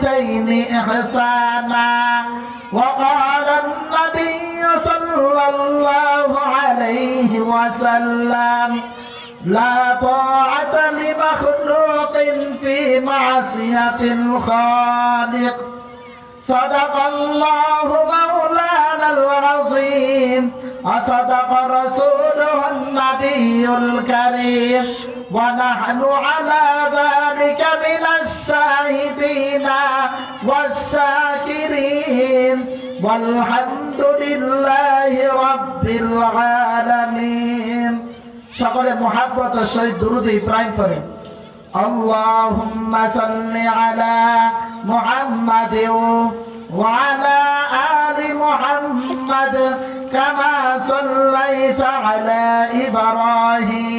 وبالوالدين إحسانا. وقال النبي صلى الله عليه وسلم لا طاعة لمخلوق في معصية الخالق. صدق الله مولانا العظيم. وصدق رسوله النبي الكريم. ونحن على ذلك من الشاهدين والشاكرين والحمد لله رب العالمين সকলে মহাব্বত সহিত দুরুদ ইব্রাহিম করে اللهم صل على محمد وعلى آل محمد كما صليت على إبراهيم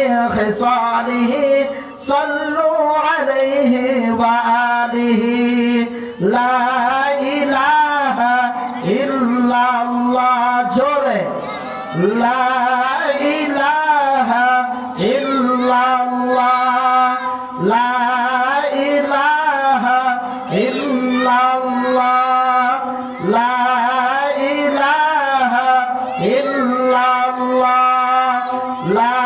خصاله صلوا عليه وآله لا إله إلا الله جره لا إله إلا الله لا إله إلا الله لا إله إلا الله لا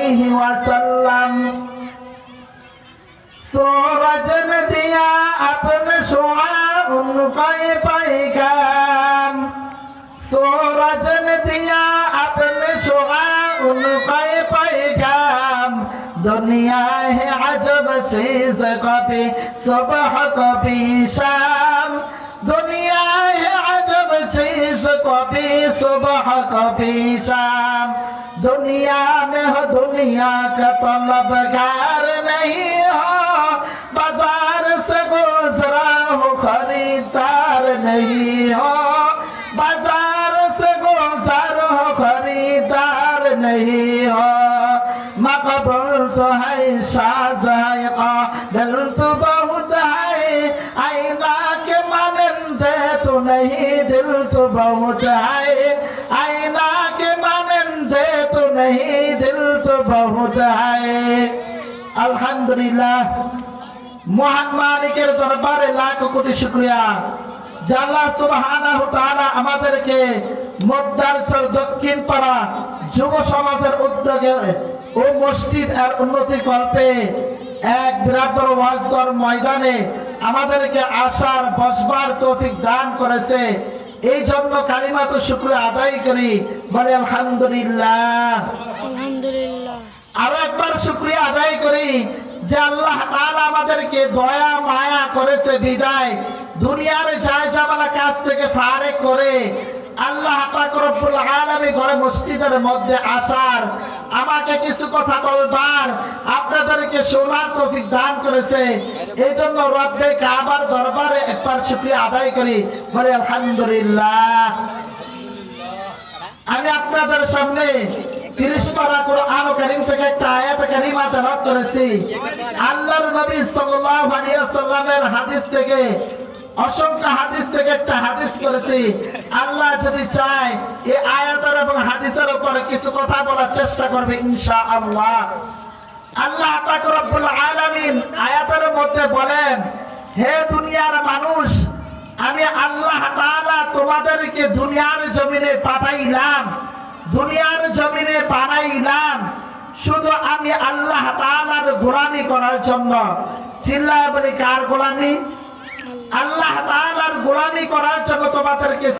আলাইহি ওয়াসাল্লাম। সূরজন দিয়া আপন সোয়া উনকায় পাইকাম সূরজন দিয়া আপন সোয়া উনকায় পাইকাম দুনিয়া হে আজব চিজ কবি, সুবহ কবি শা सुबह कभी शाम। दुनिया में हो, दुनिया का तलबगार नहीं हो। बाज़ार से गुजरा हो, खरीदार नहीं हो। बाज़ार से गुजर हो, खरीदार नहीं नहीं दिल तो बहुत है आईना के मानंदे तो नहीं दिल तो बहुत है अल्हम्दुलिल्लाह মহান মালিকের দরবারে লাখ কোটি শুক্রিয়া জাল্লা সুবহানাহু তাআলা আমাদেরকে মধ্যাঞ্চল দক্ষিণ পাড়া যুব সমাজের উদ্যোগে ও মসজিদ আর উন্নতি কল্পে এক বৃহত্তর ওয়াজগর ময়দানে আমাদেরকে আসার বসবার তৌফিক দান করেছে। এই জন্য কালিমা তো শুক্রিয়া আদায় করি বলে আলহামদুলিল্লাহ। আরও একবার শুক্রিয়া আদায় করি যে আল্লাহ তাআলা আমাদেরকে দয়া মায়া করেছে বিদায়। দুনিয়ার যায় যাবালা কাছ থেকে করে। আল্লাহ পাক রব্বুল আলামিন ঘরে মসজিদের মধ্যে আসার আমাকে কিছু কথা বলবার আপনাদেরকে শোনার তৌফিক দান করেছে। এই জন্য রব্বে দরবারে একবার শুক্রিয়া আদায় করি, বলে আলহামদুলিল্লাহ। আমি আপনাদের সামনে তিরিশ পারা থেকে একটা আয়াত করেছি। নবী হাদিস থেকে, অসংখ্য হাদিস থেকে একটা হাদিস করেছি। আল্লাহ যদি চায়, এই আয়াতের এবং হাদিসের উপর কিছু কথা বলার চেষ্টা করবে, ইনশাআল্লাহ। আল্লাহ আয়াতের মধ্যে বলেন, হে দুনিয়ার মানুষ, আমি আল্লাহ তোমাদেরকে দুনিয়ার জমিনে পাঠাইলাম, দুনিয়ার জমিনে বানাইলাম। শুধু আমি আল্লাহ তাআলার গোলামি করার জন্য। চিল্লায় বলি, কার গোলামি? আল্লাহ তাআলার গোলামি করার জন্য তোমাদেরকে